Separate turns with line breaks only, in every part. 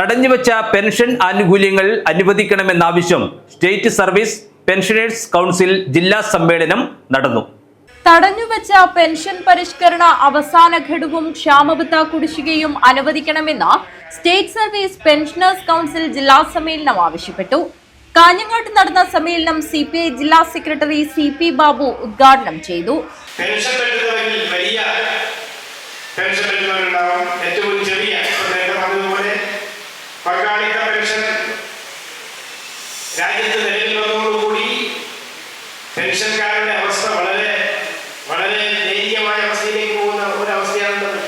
തടഞ്ഞുവച്ച pension ആനുകൂല്യങ്ങൾ അനുവദിക്കണമെന്നാവശ്യം state service pensioners council ജില്ലാ സമ്മേളനം നടന്നു.
തടഞ്ഞുവച്ച പെൻഷൻ പരിഷ്കരണ അവസാന ഘടുവും ക്ഷാമബത്ത കുടിശ്ശികയും അനുവദിക്കണമെന്ന് സ്റ്റേറ്റ് സർവീസ് പെൻഷനേഴ്സ് കൗൺസിൽ ജില്ലാ സമ്മേളനം ആവശ്യപ്പെട്ടു. കാഞ്ഞങ്ങാട്ട് നടന്ന സമ്മേളനം സി പി ഐ ജില്ലാ സെക്രട്ടറി സി പി ബാബു ഉദ്ഘാടനം ചെയ്തു.
പെൻഷൻ പെൻഷൻ ഏറ്റവും പങ്കാളിത്ത പെൻഷൻ രാജ്യത്ത് നിലവിൽ വന്നതോടുകൂടി പെൻഷൻകാരുടെ അവസ്ഥ വളരെ വളരെ ദയനീയമായ അവസ്ഥയിലേക്ക് പോകുന്ന ഒരവസ്ഥയാണുള്ളത്.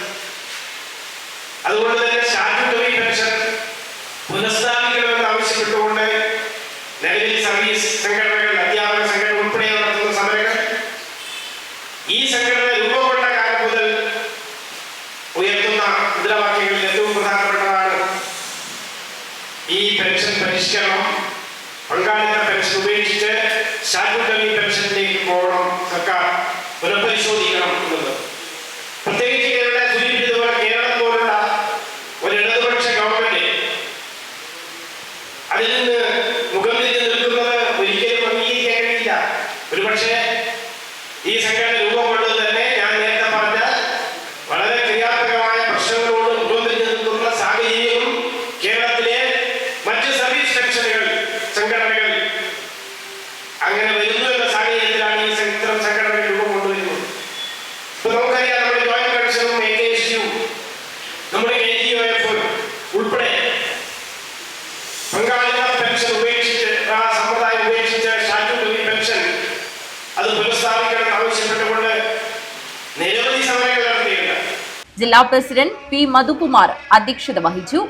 അതുകൊണ്ട് തന്നെ സ്റ്റാറ്റുട്ടറി പെൻഷൻ പുനഃസ്ഥാപിക്കണമെന്ന് ആവശ്യപ്പെട്ടുകൊണ്ട് നിലവിൽ സർവീസ് സംഘടനകൾ അധ്യാപക സംഘടന ഉൾപ്പെടെ നടത്തുന്ന സമരങ്ങൾ ഈ സംഘടന രൂപം കൊണ്ട കാലം മുതൽ ഉയർത്തുന്ന മുദ്രാവാക്യങ്ങളിൽ ഏറ്റവും പ്രധാനപ്പെട്ടതാണ് ഈ പരിഷ്കരണം. പങ്കാളിത്ത പെൻഷൻ ഉപേക്ഷിച്ച് സ്റ്റാറ്റ്യൂട്ടറി പെൻഷനിലേക്ക് പോകണം. സർക്കാർ പുനഃപരിശോധിക്കണം എന്നത്. പ്രത്യേകിച്ച് കേരള സൂചിപ്പിച്ചതുപോലെ കേരളം പോലുള്ള ഒരു ഇടതുപക്ഷ ഗവൺമെന്റ് അതിൽ നിന്ന് മുഖം തിരിഞ്ഞ് നിൽക്കുന്നത് ഒരിക്കലും അംഗീകരിക്കാൻ കഴിയില്ല. ഒരുപക്ഷെ ഈ സംഘടന പെൻഷൻ പെൻഷൻ നിരവധി
ജില്ലാ പ്രസിഡന്റ് പി മധുകുമാർ അധ്യക്ഷത വഹിച്ചു.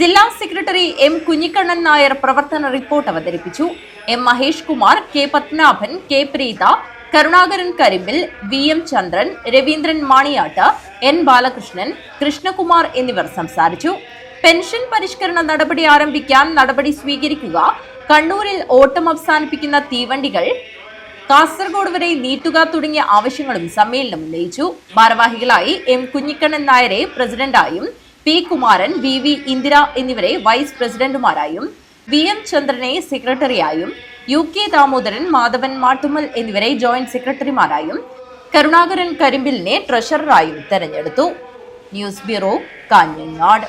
ജില്ലാ സെക്രട്ടറി എം കുഞ്ഞിക്കണ്ണൻ നായർ പ്രവർത്തന റിപ്പോർട്ട് അവതരിപ്പിച്ചു. M Mahesh Kumar K Padmanabhan K Preetha Karunakaran Karimbil V M Chandran Raveendran Maniyatt N Balakrishnan Krishnakumar എന്നിവർ സംസാരിച്ചു. പെൻഷൻ പരിഷ്കരണ നടപടി ആരംഭിക്കാൻ നടപടി സ്വീകരിക്കുക കണ്ണൂരിൽ ഓട്ടം അവസാനിപ്പിക്കുന്ന തീവണ്ടികൾ കാസർഗോഡ് വരെ നീട്ടുക തുടങ്ങിയ ആവശ്യങ്ങളും സമ്മേളനം ഉന്നയിച്ചു. ഭാരവാഹികളായി എം കുഞ്ഞിക്കണ്ണൻ നായരെ പ്രസിഡന്റായും P Kumaran V V Indira എന്നിവരെ വൈസ് പ്രസിഡന്റുമാരായും വി എം ചന്ദ്രനെ സെക്രട്ടറിയായും യു കെ ദാമോദരൻ മാധവൻ മാട്ടുമൽ എന്നിവരെ ജോയിന്റ് സെക്രട്ടറിമാരായും കരുണാകരൻ കരിമ്പിലിനെ ട്രഷററായും തെരഞ്ഞെടുത്തു ന്യൂസ് ബ്യൂറോ കാഞ്ഞങ്ങാട്